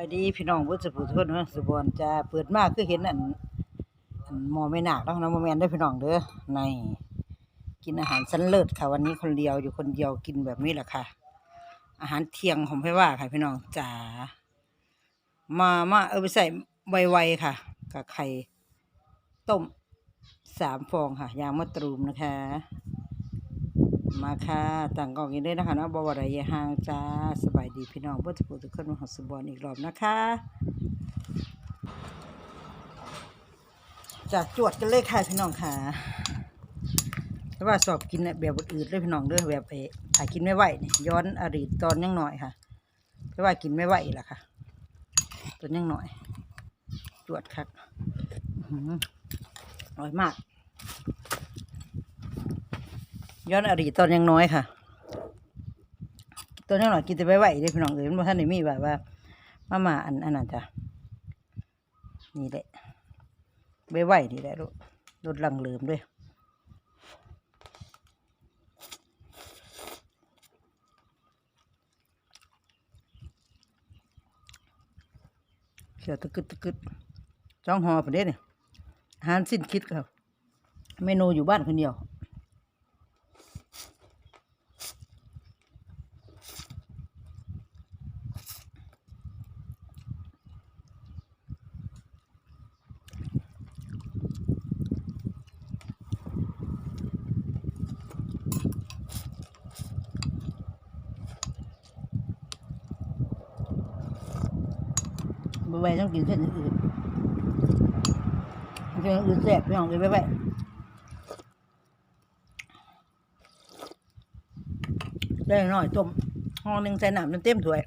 วัสดีพี่น้องเพิ่นสุภูทุกคนเนสุบอนจะเปิดมาคือเห็นอันอันมอไม่หนักแล้วนะบ่แม่นเด้พี่น้องเด้อในกินอาหารสันเลิศค่ะ วันนี้คนเดียวอยู่คนเดียวกินแบบนี้แหละค่ะ อาหารเที่ยงผมให้ว่าค่ะ พี่น้องจ๋ามามาเออไปใส่ใบไวค่ะกับไข่ต้มสามฟองค่ะ ยางมะตรูมนะคะ มาค่ะต่างกองกินได้นะคะเนาะบวรายห่างจ้าสบายดีพี่น้องเพื่อนทุกคนทุกคนมาหอสบอนอีกรอบนะคะจะจวดกันเลยค่ะพี่น้องค่ะแต่ว่าสอบกินเนี่ยแบบอื่นเลยพี่น้องเด้อแบบไอ้ถ่ายกินไม่ไหวนี่ย้อนอดีตตอนยังหน่อยค่ะเพราะว่ากินไม่ไหวล่ะค่ะตอนยังหน่อย จวดคักอื้อหืออร่อยมาก ย้อนอดีตตอนยังน้อยค่ะตอนยังน้อยกินแต่ไว้ไหวเด้พี่น้องเอ้ยมันท่านได้มีแบบว่ามามาอันอันนั้นจ้ะนี่แหละไว้ไหวนี่แหละลูกลดลังเลิมด้วยเขียวตะกึดตะกึดจ้องหอประเด็นเนี่ยอาหารสิ้นคิดครับเมนูอยู่บ้านคนเดียว ว้ต้องกินเส้นอื่นเส้นอื่นแซ่บพี่น้องเลยบะไว้ได้หน่อยต้มห่อหนึ่งใส่น้ำเต็มถ้วย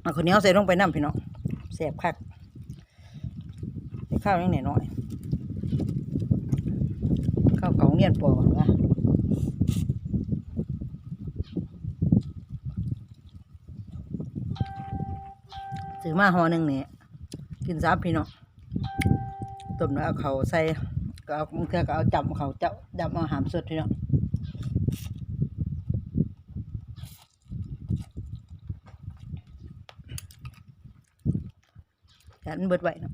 เอาคนนี้ยวใส่ลงไปน้ำพี่น้องแซ่บคักข้าวยังหน่อยหน่อยข้าวเก่าเงียนปอนะ ซื้อมาห่อหนึ่งนี่กินสามพี่น้องต้มแล้วเอาเขาใส่ก็เอาบางเทื่อก็เอาจำเขาเจ้าจำเอาหามสดพี่น้องแขนเบิดไว้เนาะ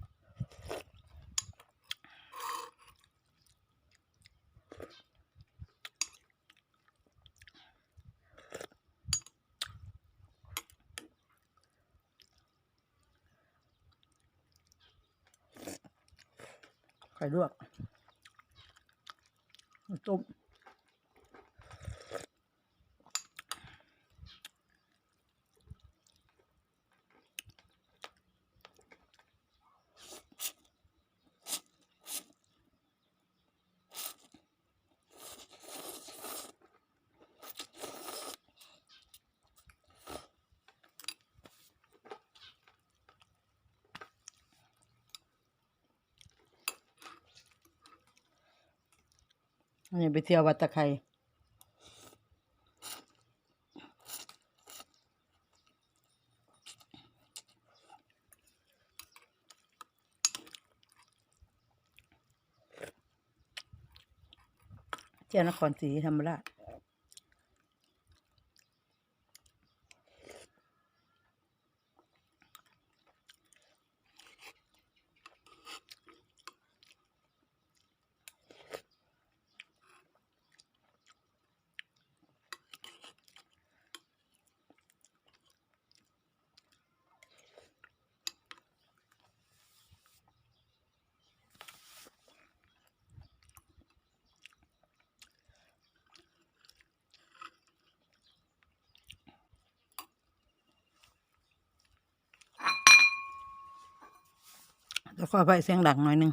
ไข่ลวกต้ม นนี้ไปเที่ยววัดตะไคร้เจ้านครศรีธรรมราช แล้วก็ไปเสียงดังหน่อยนึง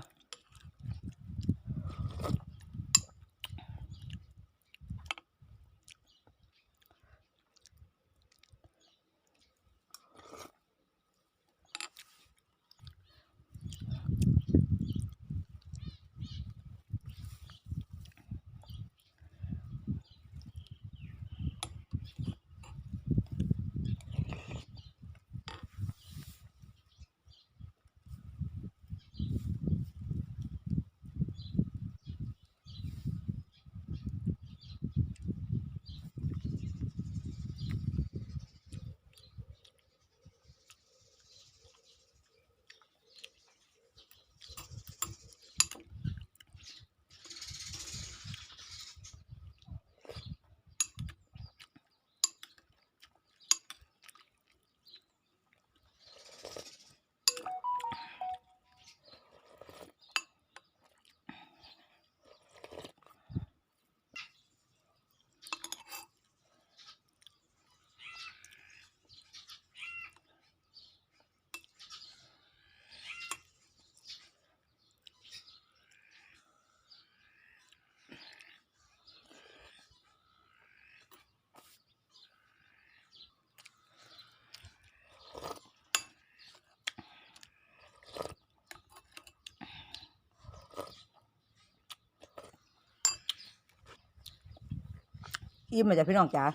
อิ่มมาจ้ะพี่น้องจ๋า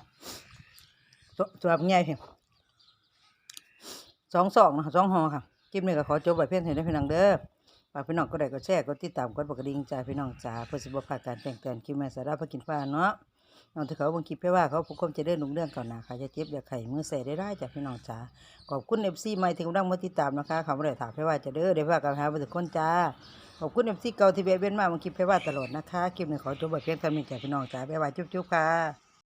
สสำหรับง่ายเพียงสองสองนะสองหอค่ะคลิปนี้ก็ขอจบไว้เพียงเท่านี้พี่น้องเด้อฝากพี่น้องก็ได้ก็แชร์ก็ติดตามกดปกดิ่งจ้าพี่น้องจ๋าเพื่อสิบพลาการแจ้งเตือนคลิปแม่สาระพากินฟ้าเนาะน้องที่เขาบางคลิปไปว่าเขาผู้คมจะได้หนุ่งเรื่องก่อนนะค่ะจะเจ็บอย่าไข่มือใส่ได้ได้จ้ะพี่น้องจ๋าขอบคุณเอฟซีใหม่ที่กำลังมาติดตามนะคะคำว่าได้ถามไปว่าจะเด้อได้ว่ากันหาไปถึงคนจ้าขอบคุณเอฟซีเก่าที่เบียเบียนมาบางคลิปไปว่าตลอดนะคะคลิปนี้ขอจบไว้เพียงเท่านี้จ้ะพี่น้องจ๋าบ๊ายบายจุ๊บๆค่ะ